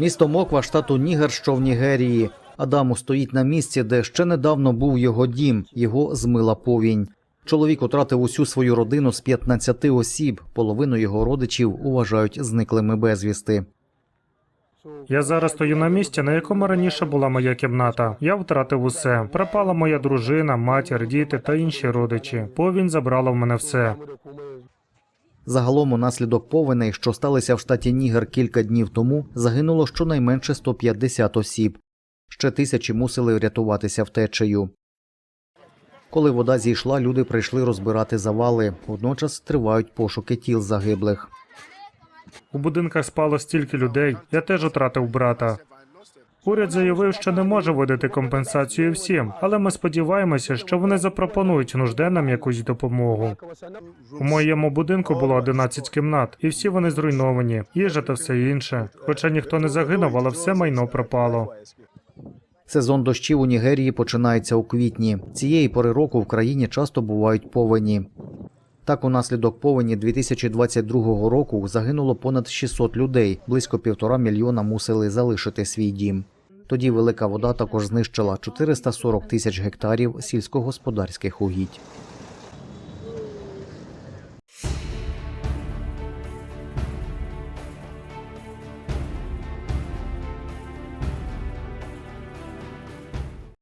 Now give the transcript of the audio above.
Місто Моква, штату Нігер, що в Нігерії. Адаму стоїть на місці, де ще недавно був його дім. Його змила повінь. Чоловік втратив усю свою родину з 15 осіб. Половину його родичів вважають зниклими безвісти. Я зараз стою на місці, на якому раніше була моя кімната. Я втратив усе. Пропала моя дружина, матір, діти та інші родичі. Повінь забрала в мене все. Загалом, унаслідок повеней, що сталися в штаті Нігер кілька днів тому, загинуло щонайменше 150 осіб. Ще тисячі мусили врятуватися втечею. Коли вода зійшла, люди прийшли розбирати завали. Водночас тривають пошуки тіл загиблих. У будинках спало стільки людей. Я теж втратив брата. Уряд заявив, що не може видати компенсацію всім, але ми сподіваємося, що вони запропонують нужденним якусь допомогу. У моєму будинку було 11 кімнат, і всі вони зруйновані, їжа та все інше. Хоча ніхто не загинув, але все майно пропало. Сезон дощів у Нігерії починається у квітні. Цієї пори року в країні часто бувають повені. Так, унаслідок повені 2022 року загинуло понад 600 людей, близько півтора мільйона мусили залишити свій дім. Тоді велика вода також знищила 440 тисяч гектарів сільськогосподарських угідь.